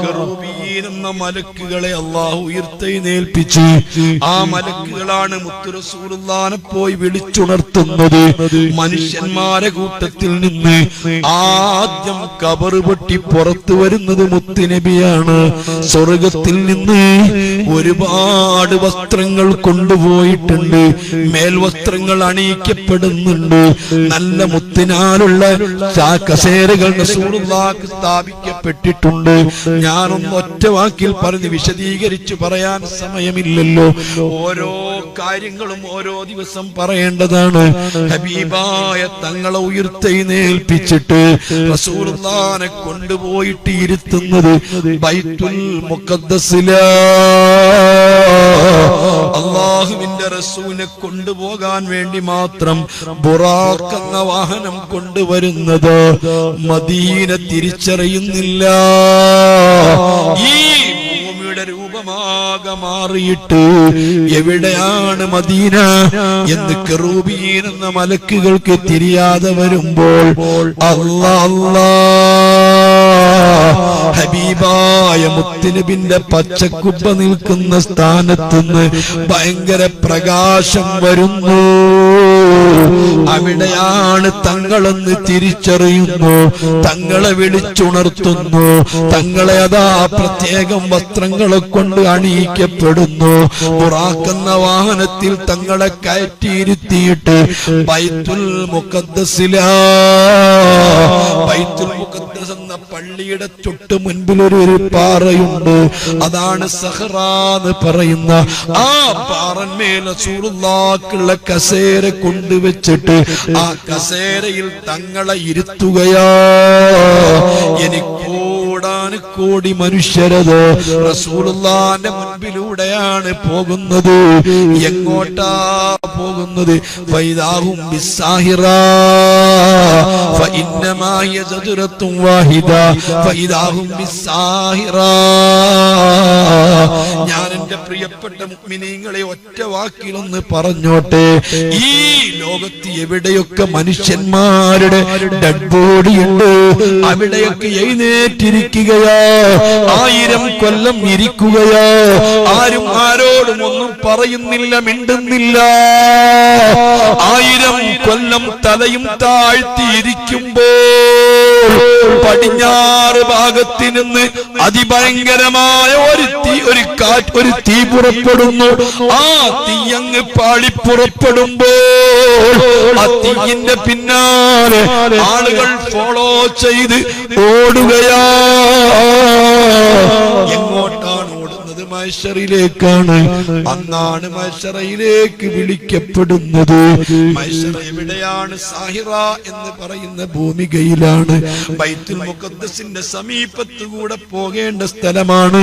കെറൂബീൻ എന്ന മലക്കുകളെ അള്ളാഹു ഉയർത്തെഴുന്നേൽപ്പിച്ചു ആ മലക്കുകളാണ് മുത്തുറസൂലുള്ളാനെ പോയി വിളിച്ചുണർത്തുന്നത്. മനുഷ്യന്മാരെ കൂട്ടത്തിൽ നിന്ന് ആദ്യം കബറ് പൊട്ടി പുറത്തു വരുന്നത് മുത്തുനബിയാണ്. സ്വർഗത്തിൽ നിന്ന് ഒരുപാട് വസ്ത്രങ്ങൾ കൊണ്ടുപോയിട്ടുണ്ട്. മേൽവസ്ത്രങ്ങൾ അണിയിക്കപ്പെടുന്നുണ്ട്. നല്ല മുത്തിനാലുള്ള കസേരകൾ സ്ഥാപിക്കപ്പെട്ടിട്ടുണ്ട്. ഞാനൊന്ന് ഒറ്റ വാക്കിൽ പറഞ്ഞ് വിശദീകരിച്ചു പറയാൻ സമയമില്ലല്ലോ. ഓരോ കാര്യങ്ങളും ഓരോ ദിവസം പറയേണ്ടതാണ്. ഹബീബായ തങ്ങളെ ഉയർത്തെഴുന്നേൽപ്പിച്ചിട്ട് റസൂർദാനെ കൊണ്ടുപോയിട്ട് ഇരുത്തുന്നത് ബൈത്തുൽ മുഖദ്ദസിലാ. അള്ളാഹുവിന്റെ റസൂലിനെ കൊണ്ടുപോകാൻ വേണ്ടി മാത്രം ബുറാഖ് എന്ന വാഹനം കൊണ്ടുവരുന്നത് മദീന തിരിച്ചറിയുന്നില്ല. ഈ ഭൂമിയുടെ രൂപമാകെ മാറിയിട്ട് എവിടെയാണ് മദീന എന്ന് കെറൂബീൻ എന്ന മലക്കുകൾക്ക് തിരിയാതെ വരുമ്പോൾ അള്ളാ ഹബീബായ മുത്തുനബിന്റെ പച്ചക്കുപ്പ നിൽക്കുന്ന സ്ഥാനത്തുനിന്ന് ഭയങ്കര പ്രകാശം വരുന്നു. അവിടെയാണ് തങ്ങളെന്ന് തിരിച്ചറിയുന്നു. തങ്ങളെ വിളിച്ചുണർത്തുന്നു. തങ്ങളെ അതാ പ്രത്യേകം വസ്ത്രങ്ങളെ കൊണ്ട് അണിയിക്കപ്പെടുന്നു. പുറാക്കുന്ന വാഹനത്തിൽ തങ്ങളെ കയറ്റിയിരുത്തിയിട്ട് ബൈത്തുൽ മുഖദ്ദസിലാ എന്ന പള്ളിയുടെ തൊട്ട് മുൻപിൽ ഒരു പാറയുണ്ട്. അതാണ് സഹറ എന്ന് പറയുന്ന ആ പാറന്മേൽ റസൂലുള്ളാഹിക്കുള്ള കസേര കൊണ്ടുവച്ചിട്ട് ആ കസേരയിൽ തങ്ങളെ ഇരുത്തുകയാ. എനിക്കോടാന് കോടി മനുഷ്യരത് റസൂലുള്ളാന്റെ മുൻപിലൂടെയാണ് പോകുന്നത് എങ്ങോട്ടാ പോകുന്നത് ഫൈദാഹും ബിസ്സാഹിറ فإنما هي زجرة واحدة فإذا هم بالساهرة ഞാൻ എന്റെ പ്രിയപ്പെട്ട മുഗ്മിനീങ്ങളെ ഒറ്റ വാക്കിലൊന്ന് പറഞ്ഞോട്ടെ ഈ ലോകത്ത് എവിടെയൊക്കെ മനുഷ്യന്മാരുടെ ഡെഡ് ബോഡി ഉണ്ട് അവിടെയൊക്കെ എഴുന്നേറ്റിരിക്കുകയോ ആയിരം കൊല്ലം ഇരിക്കുകയോ? ആരും ആരോടും ഒന്നും പറയുന്നില്ല മിണ്ടുന്നില്ല. ആയിരം കൊല്ലം തലയും താഴ്ത്തിയിരിക്കുമ്പോൾ പടിഞ്ഞാറ് ഭാഗത്ത് നിന്ന് അതിഭയങ്കരമായ ഒരു തീ ഒരു കാറ്റ് ഒരു തീ പുറപ്പെടുന്നു. ആ തീയങ്ങ് അങ്ങ് പാളിപ്പുറപ്പെടുമ്പോൾ ആ തീയിന്റെ പിന്നാലെ ആളുകൾ ഫോളോ ചെയ്ത് ഓടുകയാ. എങ്ങോട്ടാണ് മൈഷറിലേക്കാണ് അന്നാണ് മൈഷറയിലേക്ക് വിളിക്കപ്പെടുന്നത്. മൈഷറ എവിടെയാണ്? സാഹിറ എന്ന് പറയുന്ന ഭൂമികയിലാണ്. ബൈത്തുൽ മുഖദ്സിന്റെ സമീപത്ത് കൂടെ പോകേണ്ട സ്ഥലമാണ്.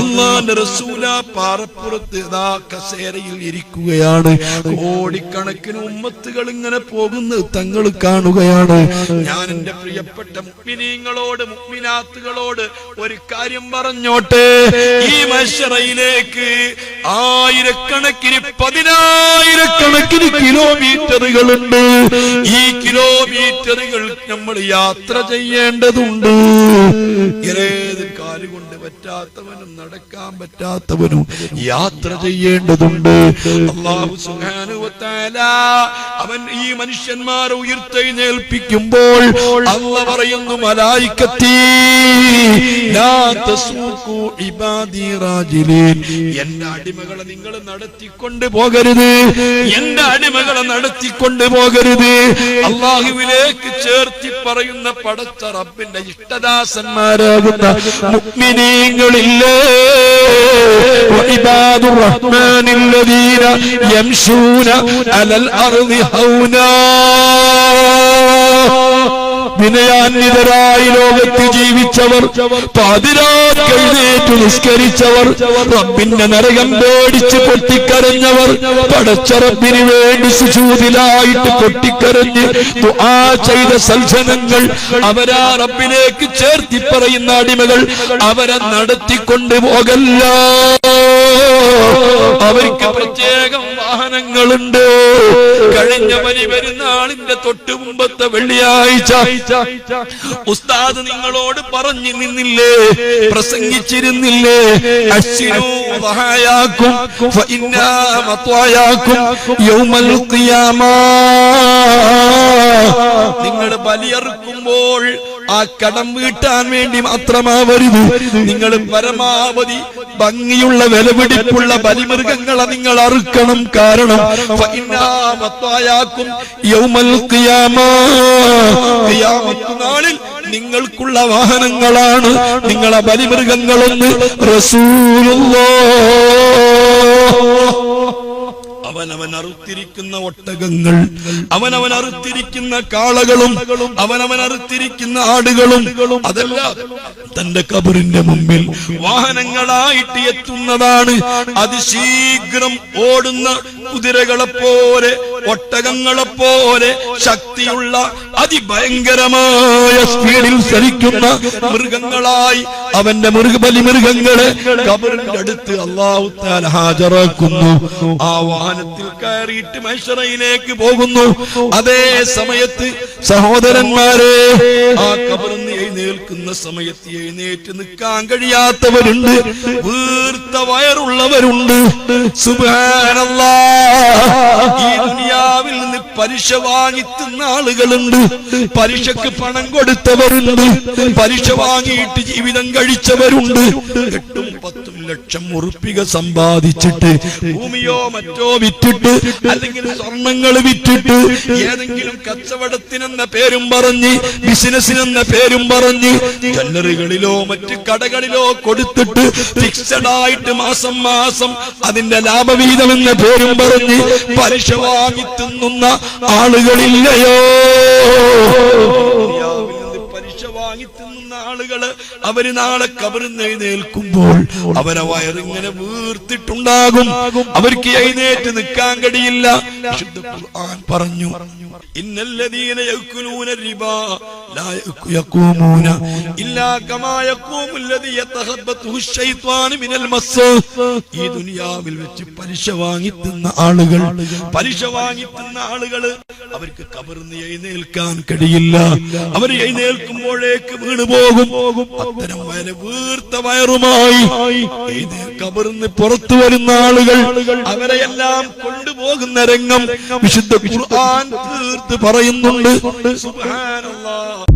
അള്ളാന്റെ റസൂല പാറപ്പുറത്ത് കസേരയിൽ ഇരിക്കുകയാണ്. കോടിക്കണക്കിന് ഉമ്മത്തുകൾ ഇങ്ങനെ പോകുന്നത് തങ്ങൾ കാണുകയാണ്. ഞാൻ എന്റെ പ്രിയപ്പെട്ട മുക്മിനീങ്ങളോട് മുക്മിനാത്തുകളോട് ഒരു കാര്യം പറഞ്ഞോട്ടെ. ഈ മത്സരയിലേക്ക് ആയിരക്കണക്കിന് പതിനായിരക്കണക്കിന് കിലോമീറ്ററുകളുണ്ട്. ഈ കിലോമീറ്ററുകൾ നമ്മൾ യാത്ര ചെയ്യേണ്ടതുണ്ട്. ഏത് കാലുകൊണ്ട് പറ്റാത്തവനും നടക്കാൻ പറ്റാത്തവനും യാത്ര ചെയ്യേണ്ടതുണ്ട്. അള്ളാഹു വ അവൻ ഈ മനുഷ്യന്മാരെ ഉയർത്തെഴുന്നേൽപ്പിക്കുമ്പോൾ അല്ല പറയുന്നു മലായിക്കത്തി എന്റെ അടിമകളെ നിങ്ങൾ നടത്തിക്കൊണ്ട് പോകരുത് എന്റെ അടിമകളെ നടത്തിക്കൊണ്ട് പോകരുത് അള്ളാഹുവിലേക്ക് ചേർത്തി പറയുന്ന പടച്ച റബ്ബിന്റെ ഇഷ്ടദാസന്മാരാകുന്ന മുഗ്മിനീങ്ങളില്ലേ وعباد الرحمن الذين يمشون على الأرض هونا വിനയാന്വിതരായി ലോകത്ത് ജീവിച്ചവർ പാതിരാക്കെഴുന്നേറ്റ് നിസ്കരിച്ചവർ റബ്ബിന്റെ നരകം പേടിച്ച് പൊട്ടിക്കരഞ്ഞവർ പടച്ചറബിന് വേണ്ടി സുചൂതിലായിട്ട് പൊട്ടിക്കരഞ്ഞ് ആ ചെയ്ത സൽജനങ്ങൾ അവരാ റബ്ബിലേക്ക് ചേർത്തി പറയുന്ന അടിമകൾ അവരെ നടത്തിക്കൊണ്ട് പോകല്ല. അവർക്ക് പ്രത്യേകം വാഹനങ്ങളുണ്ട്. കഴിഞ്ഞ വലി പെരുന്നാളിന്റെ തൊട്ടു മുമ്പത്തെ വെള്ളിയാഴ്ച ഉസ്താദ് നിങ്ങളോട് പറഞ്ഞു നിന്നില്ലേ പ്രസംഗിച്ചിരുന്നില്ലേ? അശ്വിനു വഹായാക്കും ഫഇന്നാ മത്വായാക്കും യൗമൽ ഖിയാമ. നിങ്ങൾ ബലിയറുക്കുമ്പോൾ ആ കടം വീട്ടാൻ വേണ്ടി മാത്രമാവരുത്. നിങ്ങൾ പരമാവധി ഭംഗിയുള്ള വിലപിടിപ്പുള്ള ബലിമൃഗങ്ങളെ നിങ്ങൾ അറുക്കണം. കാരണം നാളിൽ നിങ്ങൾക്കുള്ള വാഹനങ്ങളാണ്. നിങ്ങളെ ബലിമൃഗങ്ങളൊന്ന് റസൂലുള്ളാഹ് അവനവൻ അറുത്തിരിക്കുന്ന ഒട്ടകങ്ങൾ അവനവൻ അറുത്തിരിക്കുന്ന കാളകളും അവനവൻ അറുത്തിരിക്കുന്ന ആടുകളും അതെല്ലാം തന്റെ കബറിന്റെ മുമ്പിൽ വാഹനങ്ങളായിട്ട് എത്തുന്നതാണ്. അതിശീഘ്രം ഓടുന്ന കുതിരകളെ പോലെ ഒട്ടകങ്ങളെ പോലെ ശക്തിയുള്ള അതിഭയങ്കരമായ സ്പീഡിൽ ചലിക്കുന്ന മൃഗങ്ങളായി അവന്റെ മൃഗ മൃഗങ്ങളെ കബറിന്റെ അടുത്ത് അള്ളാഹു താല ഹാജരാക്കുന്നു. ആ വാഹനത്തിൽ കയറിയിട്ട് മൈഷറയിലേക്ക് പോകുന്നു. അതേ സമയത്ത് സഹോദരന്മാരെ ആ കബറിന്ന് എഴുന്നേൽക്കുന്ന സമയത്ത് എഴുന്നേറ്റ് നിൽക്കാൻ കഴിയാത്തവരുണ്ട്. വീർത്ത വയറുള്ളവരുണ്ട്. സുബാനല്ലാ ഈ ദുനിയാവിൽ നിന്ന് പലിശ വാങ്ങിത്തുന്ന ആളുകളുണ്ട്. പലിശക്ക് പണം കൊടുത്തവരുണ്ട്. പലിശ വാങ്ങിയിട്ട് ജീവിതം കഴിച്ചവരുണ്ട്. എട്ടും പത്തും ലക്ഷം ഉറുപ്പിക സമ്പാദിച്ചിട്ട് ഭൂമിയോ മറ്റോ വിറ്റിട്ട് അല്ലെങ്കിൽ സ്വർണങ്ങൾ വിറ്റിട്ട് ഏതെങ്കിലും കച്ചവടത്തിനെന്ന പേരും പറഞ്ഞ് ബിസിനസ്സിനെന്ന പേരും പറഞ്ഞ് ജ്വല്ലറികളിലോ മറ്റ് കടകളിലോ കൊടുത്തിട്ട് ഫിക്സഡ് ആയിട്ട് മാസം മാസം അതിന്റെ ലാഭവീതം എന്ന പേരും പറഞ്ഞ് പലിശ വാങ്ങി തിന്നുന്ന ആളുകളില്ലയോ? വാങ്ങി തിന്നുന്ന ആളുകൾ അവർ നാളെ കബറിന്ന് എഴുന്നേൽക്കുമ്പോൾ അവരെ വയറിങ്ങനെ വീർത്തിട്ടുണ്ടാകും. അവർക്ക് എഴുന്നേറ്റ് നിൽക്കാൻ കഴിയില്ല. പറഞ്ഞു ഇന്നല്ലദീന യഅ്കുലൂന റിബാ ലാ യഖൂമൂന ഇല്ലാ കമാ യഖൂമു അല്ലദീ മിനൽ മസ് ഈ ദുനിയാവിൽ വെച്ച് പലിശ വാങ്ങി തിന്ന ആളുകൾ പലിശ വാങ്ങി തിന്ന ആളുകൾ അവർക്ക് കബർന്ന് എഴുന്നേൽക്കാൻ കഴിയില്ല. അവർ എഴുന്നേൽക്കുമ്പോഴേക്ക് വീണു പോകും. അത്തരം വയല വീർത്ത വയറുമായി കബർന്ന് പുറത്തു വരുന്ന ആളുകൾ അവരെയെല്ലാം കൊണ്ടുപോകുന്ന രംഗം വിശുദ്ധ ഖുർആൻ തീർത്ത് പറയുന്നുണ്ട്. സുബ്ഹാനല്ലാഹ്